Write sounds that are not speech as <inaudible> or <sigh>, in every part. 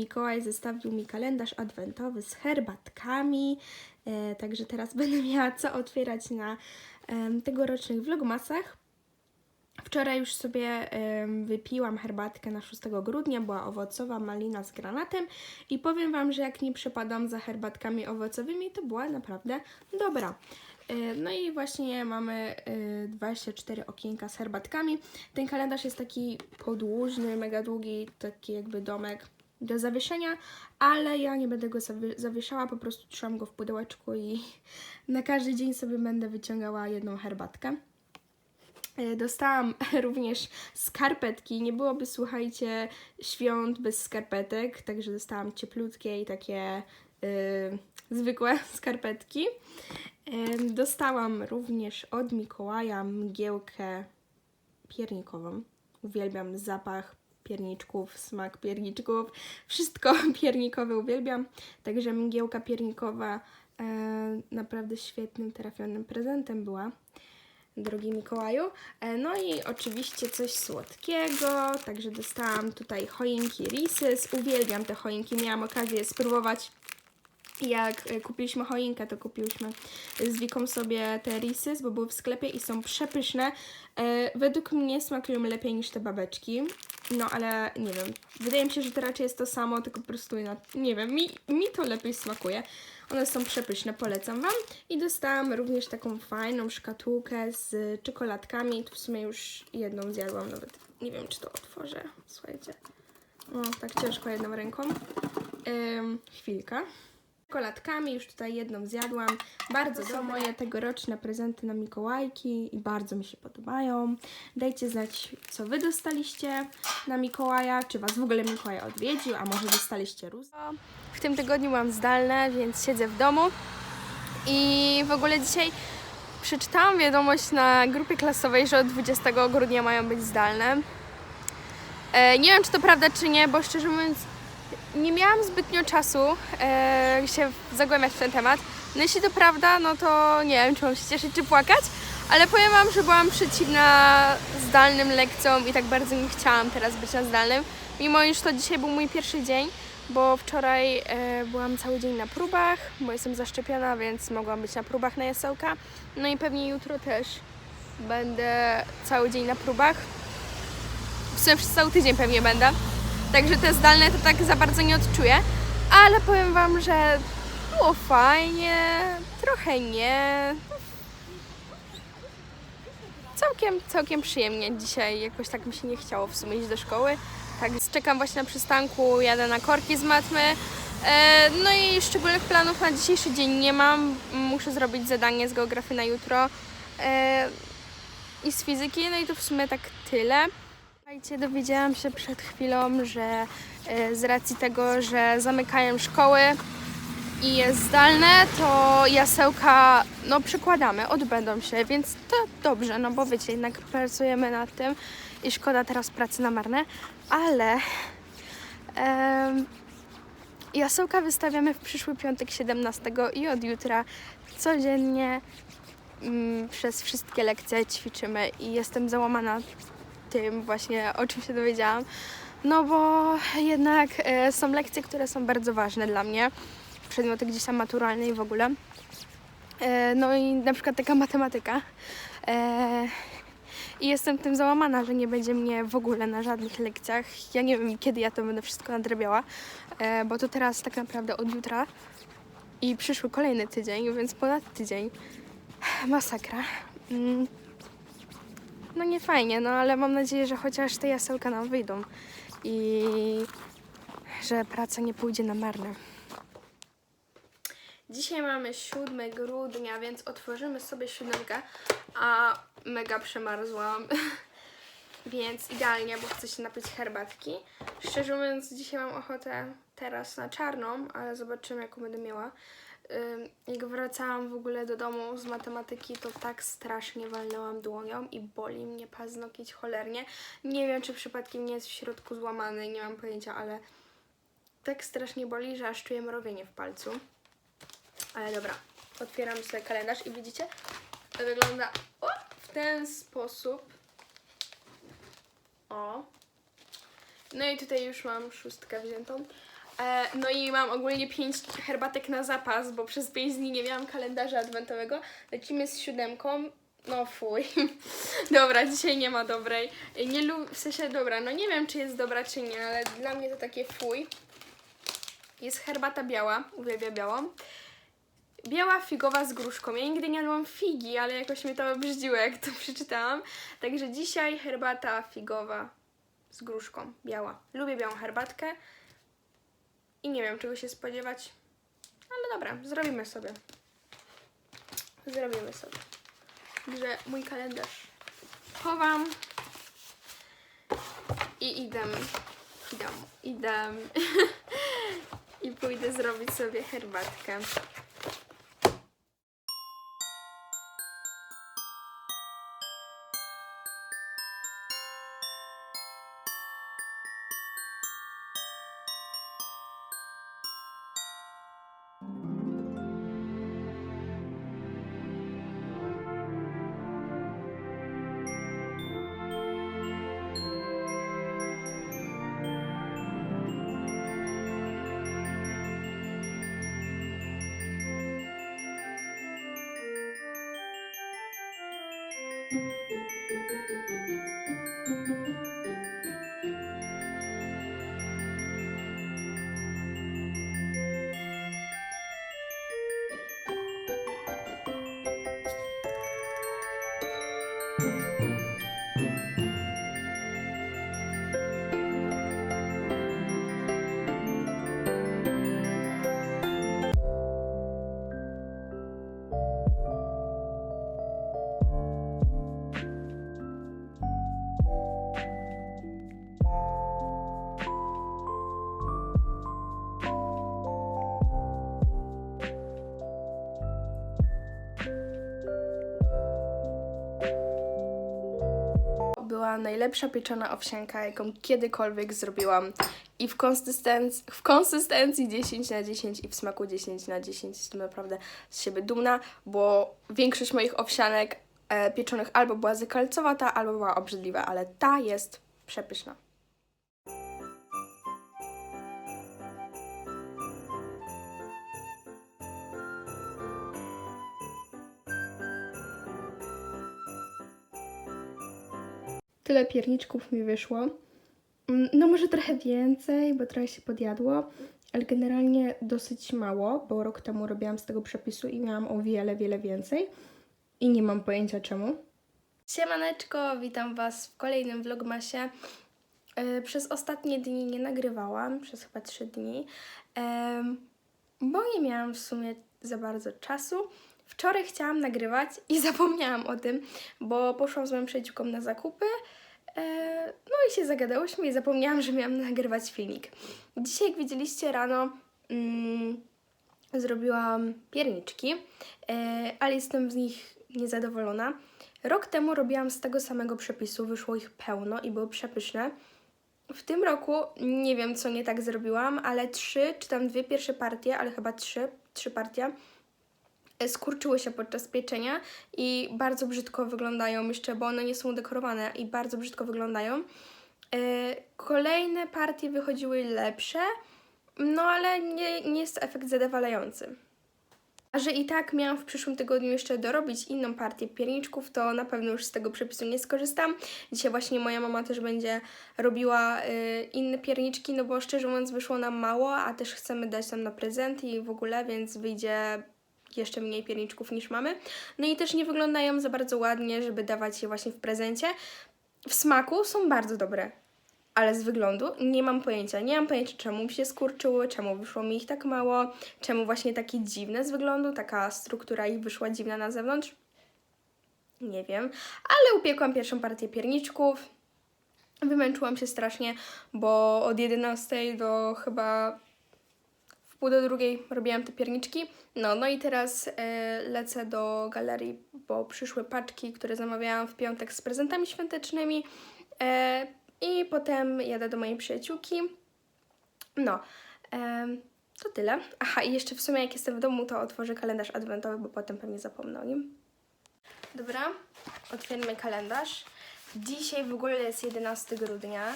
Mikołaj zestawił mi kalendarz adwentowy z herbatkami, e, także teraz <laughs> będę miała co otwierać na em, tegorocznych vlogmasach. Wczoraj już sobie em, wypiłam herbatkę na 6 grudnia, była owocowa malina z granatem i powiem Wam, że jak nie przepadam za herbatkami owocowymi, to była naprawdę dobra. E, No i właśnie mamy e, 24 okienka z herbatkami. Ten kalendarz jest taki podłużny, mega długi, taki jakby domek do zawieszenia, ale ja nie będę go zawie- zawieszała, po prostu trzymam go w pudełeczku i <laughs> na każdy dzień sobie będę wyciągała jedną herbatkę. E, Dostałam <laughs> również skarpetki. Nie byłoby, słuchajcie, świąt bez skarpetek, także dostałam cieplutkie i takie y, zwykłe <laughs> skarpetki. Em, Dostałam również od Mikołaja mgiełkę piernikową. Uwielbiam zapach pierniczków, smak pierniczków. Wszystko <laughs> piernikowe uwielbiam. Także mgiełka piernikowa e, naprawdę świetnym, trafionym prezentem była drogi Mikołaju. E, No i oczywiście coś słodkiego, także dostałam tutaj choinki Reese's. Uwielbiam te choinki, miałam okazję spróbować. Jak e, kupiliśmy choinkę, to kupiłyśmy z Wiką sobie te Reese's, bo były w sklepie i są przepyszne. E, według mnie smakują lepiej niż te babeczki. No ale nie wiem, wydaje mi się, że to raczej jest to samo, tylko po prostu na, nie wiem, mi, mi to lepiej smakuje. One są przepyszne, polecam Wam. I dostałam również taką fajną szkatułkę z czekoladkami. Tu w sumie już jedną zjadłam, nawet nie wiem, czy to otworzę. Słuchajcie. O, tak ciężko jedną ręką. Ym, chwilka. Czekoladkami, już tutaj jedną zjadłam. Bardzo są moje tegoroczne prezenty na Mikołajki i bardzo mi się podobają. Dajcie znać, co Wy dostaliście na Mikołaja, czy Was w ogóle Mikołaj odwiedził, a może dostaliście róz. W tym tygodniu mam zdalne, więc siedzę w domu i w ogóle dzisiaj przeczytałam wiadomość na grupie klasowej, że od 20 grudnia mają być zdalne. E, nie wiem, czy to prawda, czy nie, bo szczerze mówiąc, nie miałam zbytnio czasu e, się zagłębiać w ten temat. No jeśli to prawda, no to nie wiem, czy mam się cieszyć, czy płakać, ale powiem Wam, że byłam przeciwna zdalnym lekcjom i tak bardzo nie chciałam teraz być na zdalnym, mimo iż to dzisiaj był mój pierwszy dzień, bo wczoraj e, byłam cały dzień na próbach, bo jestem zaszczepiona, więc mogłam być na próbach na jasełka. No i pewnie jutro też będę cały dzień na próbach. W sumie przez cały tydzień pewnie będę. Także te zdalne to tak za bardzo nie odczuję. Ale powiem Wam, że było fajnie, trochę nie. Całkiem, całkiem przyjemnie dzisiaj. Jakoś tak mi się nie chciało w sumie iść do szkoły. Tak, czekam właśnie na przystanku, jadę na korki z matmy. E, no i szczególnych planów na dzisiejszy dzień nie mam. Muszę zrobić zadanie z geografii na jutro e, i z fizyki. No i to w sumie tak tyle. Słuchajcie, dowiedziałam się przed chwilą, że e, z racji tego, że zamykają szkoły i jest zdalne, to jasełka no przekładamy, odbędą się, więc to dobrze, no bo wiecie, jednak pracujemy nad tym i szkoda teraz pracy na marne, ale em, jasełka wystawiamy w przyszły piątek 17 i od jutra codziennie mm, przez wszystkie lekcje ćwiczymy i jestem załamana tym właśnie, o czym się dowiedziałam. No bo jednak e, są lekcje, które są bardzo ważne dla mnie. Przedmioty gdzieś tam maturalne i w ogóle. E, no i na przykład taka matematyka. E, I jestem tym załamana, że nie będzie mnie w ogóle na żadnych lekcjach. Ja nie wiem, kiedy ja to będę wszystko nadrabiała, e, bo to teraz tak naprawdę od jutra i przyszły kolejny tydzień, więc ponad tydzień. Masakra. Mm. No nie fajnie, no ale mam nadzieję, że chociaż te jasełka nam wyjdą i że praca nie pójdzie na marne. Dzisiaj mamy 7 grudnia, więc otworzymy sobie siódemkę, a mega przemarzłam. <laughs> Więc idealnie, bo chcę się napić herbatki. Szczerze mówiąc, dzisiaj mam ochotę teraz na czarną, ale zobaczymy, jaką będę miała. Jak wracałam w ogóle do domu z matematyki, to tak strasznie walnęłam dłonią i boli mnie paznokieć cholernie. Nie wiem, czy przypadkiem nie jest w środku złamany, nie mam pojęcia, ale tak strasznie boli, że aż czuję mrowienie w palcu. Ale dobra, otwieram sobie kalendarz i widzicie, wygląda o, w ten sposób. O. No i tutaj już mam szóstkę wziętą. E, no i mam ogólnie pięć herbatek na zapas, bo przez pięć dni nie miałam kalendarza adwentowego. Lecimy z siódemką. No fuj. <laughs> dobra, dzisiaj nie ma dobrej. Nie lub, w sensie dobra, no nie wiem czy jest dobra czy nie, ale dla mnie to takie fuj. Jest herbata biała, uwielbiam białą. Biała figowa z gruszką. Ja nigdy nie jadłam figi, ale jakoś mnie to obrzydziło, jak to <laughs> przeczytałam. Także dzisiaj herbata figowa z gruszką. Biała. Lubię białą herbatkę. I nie wiem, czego się spodziewać. Ale dobra, zrobimy sobie. Zrobimy sobie. Także mój kalendarz chowam. I idę. Idę. Idę. I pójdę zrobić sobie herbatkę. Była najlepsza pieczona owsianka, jaką kiedykolwiek zrobiłam. I w konsystencji, w konsystencji 10 na 10 i w smaku 10 na 10. Jestem naprawdę z siebie dumna, bo większość moich owsianek e, pieczonych albo była zakalcowata, albo była obrzydliwa, ale ta jest przepyszna. Tyle pierniczków mi wyszło. Mm, No może trochę więcej, bo trochę się podjadło, ale generalnie dosyć mało, bo rok temu robiłam z tego przepisu i miałam o wiele, wiele więcej i nie mam pojęcia czemu. Siemaneczko, witam Was w kolejnym vlogmasie. E, Przez ostatnie dni nie nagrywałam, przez chyba 3 dni, bo nie miałam w sumie za bardzo czasu. Wczoraj chciałam nagrywać i <laughs> zapomniałam o tym, bo poszłam z moją przyjaciółką na zakupy, no i się zagadałyśmy i zapomniałam, że miałam nagrywać filmik. Dzisiaj, jak widzieliście rano, mm, zrobiłam pierniczki, e, ale jestem z nich niezadowolona. Rok temu robiłam z tego samego przepisu, wyszło ich pełno i były przepyszne. W tym roku nie wiem, co nie tak zrobiłam, ale trzy, czy tam dwie pierwsze partie, ale chyba trzy, trzy partie, e, skurczyły się podczas pieczenia i bardzo brzydko wyglądają jeszcze, bo one nie są dekorowane i bardzo brzydko wyglądają. E, Kolejne partie wychodziły lepsze, no ale nie, nie jest to efekt zadowalający. A że i tak miałam w przyszłym tygodniu jeszcze dorobić inną partię pierniczków, to na pewno już z tego przepisu nie skorzystam. Dzisiaj właśnie moja mama też będzie robiła y, inne pierniczki, no bo szczerze mówiąc wyszło nam mało, a też chcemy dać tam na prezenty i w ogóle, więc wyjdzie jeszcze mniej pierniczków niż mamy. No i też nie wyglądają za bardzo ładnie, żeby dawać je właśnie w prezencie. W smaku są bardzo dobre, ale z wyglądu nie mam pojęcia. Nie mam pojęcia, czemu mi się skurczyły, czemu wyszło mi ich tak mało, czemu właśnie takie dziwne z wyglądu, taka struktura ich wyszła dziwna na zewnątrz. Nie wiem, ale upiekłam pierwszą partię pierniczków. Wymęczyłam się strasznie, bo od 11 do chyba pół do drugiej robiłam te pierniczki. No, no i teraz e, lecę do galerii, bo przyszły paczki, które zamawiałam w piątek z prezentami świątecznymi. E, I potem jadę do mojej przyjaciółki. No, em, to tyle. Aha, i jeszcze w sumie jak jestem w domu, to otworzę kalendarz adwentowy, bo potem pewnie zapomnę o nim. Dobra, otwieramy kalendarz. Dzisiaj w ogóle jest 11 grudnia.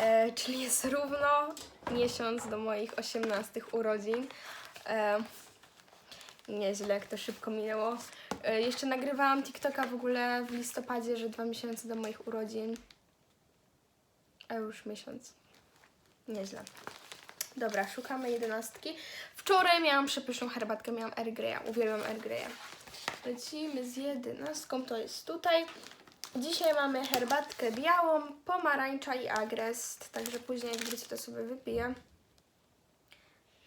E, czyli jest równo miesiąc do moich 18 urodzin. E, nieźle, jak to szybko minęło. E, jeszcze nagrywałam TikToka w ogóle w listopadzie, że dwa miesiące do moich urodzin. A już miesiąc. Nieźle. Dobra, szukamy jedenastki. Wczoraj miałam przepyszną herbatkę, miałam Earl. Uwielbiam Earl. Lecimy z jedenastką, to jest tutaj. Dzisiaj mamy herbatkę białą, pomarańcza i agrest, także później jak wróci to sobie wypiję.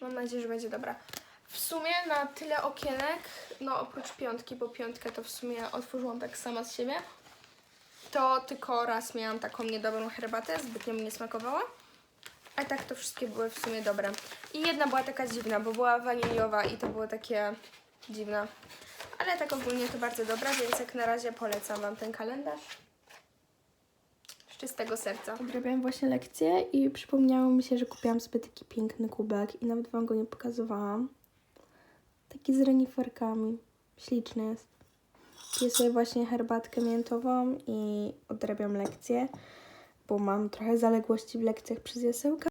Mam nadzieję, że będzie dobra. W sumie na tyle okienek, no oprócz piątki, bo piątkę to w sumie otworzyłam tak sama z siebie, to tylko raz miałam taką niedobrą herbatę, zbytnio mi nie smakowała. A tak to wszystkie były w sumie dobre. I jedna była taka dziwna, bo była waniliowa i to było takie dziwne. Ale tak ogólnie to bardzo dobra, więc jak na razie polecam Wam ten kalendarz. Z czystego serca. Odrabiałam właśnie lekcję i przypomniało mi się, że kupiłam sobie taki piękny kubek i nawet Wam go nie pokazywałam. Taki z reniferkami. Śliczny jest. Piję sobie właśnie herbatkę miętową i odrabiam lekcję, bo mam trochę zaległości w lekcjach przez jasełka.